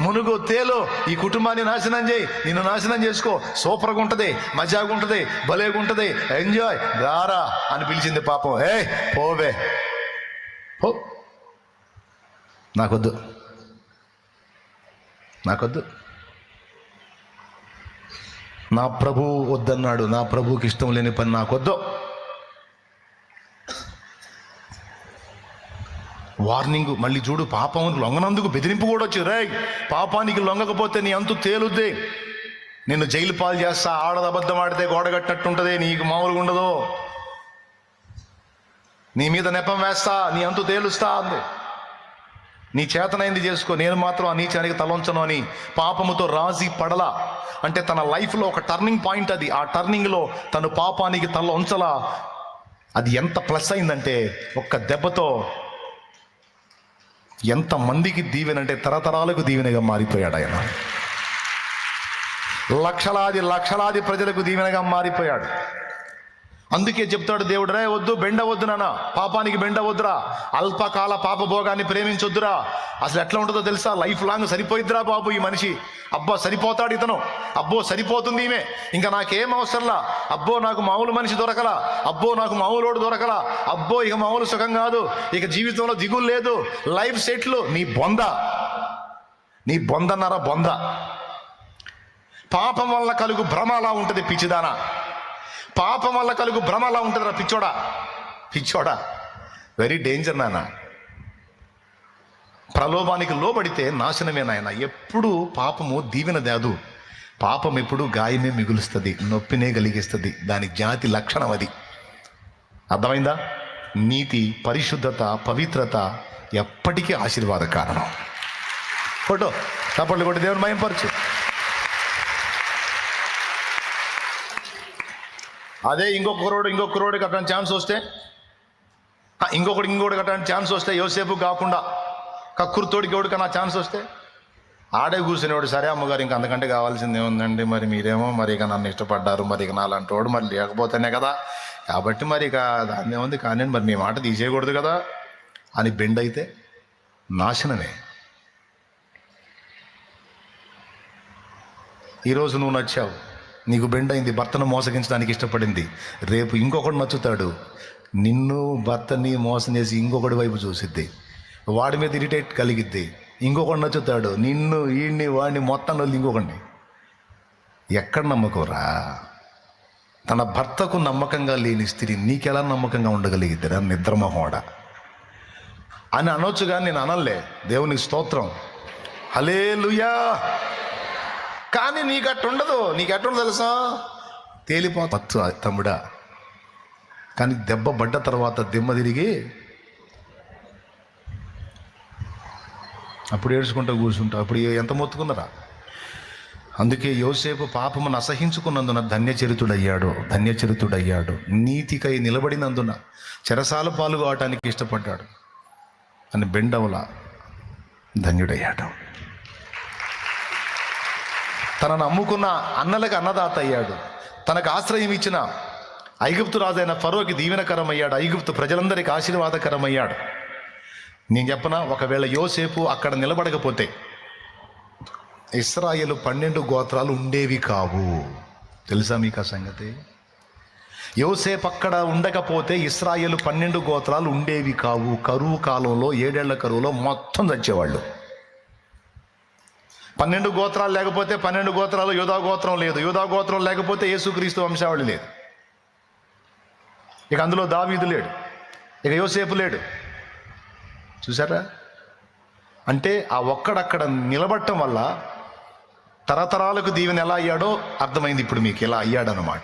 మునుగు తేలు ఈ కుటుంబాన్ని నాశనం చేయి. నిన్ను నాశనం చేసుకో. సూపర్గా ఉంటుంది మజాగా ఉంటుంది భలేగా ఉంటుంది. ఎంజాయ్. రారా అని పిలిచింది పాపం. ఏ పోవే. పో. నాకొద్దు. నాకొద్దు. నా ప్రభు వద్దన్నాడు. నా ప్రభుకి ఇష్టం లేని పని నాకొద్దు. వార్నింగ్ మళ్ళీ చూడు పాపం లొంగనందుకు బెదిరింపు కూడా వచ్చి రే పాపానికి లొంగకపోతే నీ అంతు తేలుద్దే. నిన్ను జైలు పాలు చేస్తా ఆడది అబద్ధం ఆడితే గోడ కట్టినట్టుంటది నీకు మామూలుగా ఉండదు. నీ మీద నెపం వేస్తా నీ అంతు తేలుస్తా అంది. నీ చేతనైంది చేసుకో నేను మాత్రం ఆ నీచానికి తలంచను అని పాపముతో రాజీ పడలా. అంటే తన లైఫ్లో ఒక టర్నింగ్ పాయింట్ అది. ఆ టర్నింగ్లో తను పాపానికి తల ఉంచలా అది ఎంత ప్లస్ అయిందంటే ఒక్క దెబ్బతో ఎంతమందికి దీవెన దీవెనంటే తరతరాలకు దీవెనగా మారిపోయాడు ఆయన. లక్షలాది లక్షలాది ప్రజలకు దీవెనగా మారిపోయాడు. అందుకే చెప్తాడు దేవుడు రే వద్దు బెండ వద్దు నాన్న. పాపానికి బెండవద్దురా అల్పకాల పాప భోగాన్ని ప్రేమించొద్దురా. అసలు ఎట్లా ఉంటుందో తెలుసా? లైఫ్ లాంగ్ సరిపోయిద్దిరా బాబు ఈ మనిషి. అబ్బో సరిపోతాడు ఇతను. అబ్బో సరిపోతుంది ఈమె. ఇంకా నాకేం అవసరంలా? అబ్బో నాకు మామూలు మనిషి దొరకలా. అబ్బో నాకు మామూలోడు దొరకలా. అబ్బో ఇక మామూలు సుఖం కాదు. ఇక జీవితంలో దిగులు లేదు. లైఫ్ సెట్లు. నీ బొంద. నీ బొందన్నారా బొంద. పాపం వల్ల కలుగు భ్రమ అలా ఉంటుంది పిచ్చిదానా. పాపం వల్ల కలుగు భ్రమ అలా ఉంటుందిరా పిచ్చోడా? పిచ్చోడా? వెరీ డేంజర్ నాన్న. ప్రలోభానికి లోబడితే నాశనమే నాయన. ఎప్పుడు పాపము దీవెన దాదు. పాపం ఎప్పుడు గాయమే మిగులుస్తుంది నొప్పినే కలిగిస్తుంది. దాని జాతి లక్షణం అది. అర్థమైందా? నీతి పరిశుద్ధత పవిత్రత ఎప్పటికీ ఆశీర్వాద కారణం. ఫోటో. చప్పట్లు కొట్టి దేవుని మయంపరచు అదే ఇంకొక కురోడు ఇంకొక కురోడు కట్టడానికి ఛాన్స్ వస్తే? ఇంకొకటి ఇంకొకటి కట్టడానికి ఛాన్స్ వస్తే యోసేపు కాకుండా కక్కుర్తోడికి ఎవడికి నా ఛాన్స్ వస్తే? ఆడే కూర్చునేవాడు సరే అమ్మగారు ఇంకా అంతకంటే కావాల్సింది ఏముందండి? మరి మీరేమో మరి ఇక నన్ను ఇష్టపడ్డారు మరి ఇక నాలాంటి వాడు మరి లేకపోతేనే కదా. కాబట్టి మరి ఇక దాన్ని ఏముంది కానీ మరి మీ మాట తీసేయకూడదు కదా? అని బెండ్ అయితే నాశనమే. ఈరోజు నువ్వు నచ్చావు. నీకు బెండ్ అయింది భర్తను మోసగించడానికి ఇష్టపడింది. రేపు ఇంకొకడు నచ్చుతాడు. నిన్ను భర్తని మోసం చేసి ఇంకొకటి వైపు చూసిద్ది. వాడి మీద ఇరిటేట్ కలిగిద్ది. ఇంకొకటి నచ్చుతాడు. నిన్ను ఈయన్ని వాడిని మొత్తం వాళ్ళు ఇంకొకడిని. ఎక్కడ నమ్మకోరా? తన భర్తకు నమ్మకంగా లేని స్త్రీ నీకెలా నమ్మకంగా ఉండగలిగిద్దిరా? నిద్రమహోడ. అని అనొచ్చుగా నేను అనలే. దేవునికి స్తోత్రం. హలే కానీ నీకు అట్టుండదు నీకు అట్టు తెలుసా తేలిపోతు తమ్ముడా. కానీ దెబ్బ పడ్డ తర్వాత దిమ్మ తిరిగి అప్పుడు ఏడ్చుకుంటూ కూర్చుంటావు. అప్పుడు ఎంత మొత్తుకున్నారా అందుకే యోసేపు పాపమును అసహించుకున్నందున ధన్యచరితుడయ్యాడు. ధన్యచరితుడయ్యాడు. నీతికై నిలబడినందున చెరసాల పాలు కావటానికి ఇష్టపడ్డాడు. అని బెండవల ధన్యుడయ్యాడు. తనను నమ్ముకున్న అన్నలకు అన్నదాత అయ్యాడు. తనకు ఆశ్రయం ఇచ్చిన ఐగుప్తు రాజైన ఫరోకి దీవెనకరమయ్యాడు. ఐగుప్తు ప్రజలందరికీ ఆశీర్వాదకరమయ్యాడు. నేను చెప్పనా? ఒకవేళ యోసేపు అక్కడ నిలబడకపోతే ఇస్రాయేలు పన్నెండు గోత్రాలు ఉండేవి కావు. తెలుసా మీకు ఆ సంగతి? యోసేపు అక్కడ ఉండకపోతే ఇస్రాయేలు పన్నెండు గోత్రాలు ఉండేవి కావు. కరువు కాలంలో ఏడేళ్ళ కరువులో మొత్తం చచ్చేవాళ్ళు. పన్నెండు గోత్రాలు లేకపోతే పన్నెండు గోత్రాలు యోధా గోత్రం లేదు. యోధా గోత్రం లేకపోతే యేసుక్రీస్తు వంశావళి లేదు. ఇక అందులో దావీదు లేడు. ఇక యోసేపు లేడు. చూసారా అంటే ఆ ఒక్కడక్కడ నిలబడటం వల్ల తరతరాలకు దీవెన ఎలా అయ్యాడో అర్థమైంది ఇప్పుడు మీకు. ఎలా అయ్యాడనమాట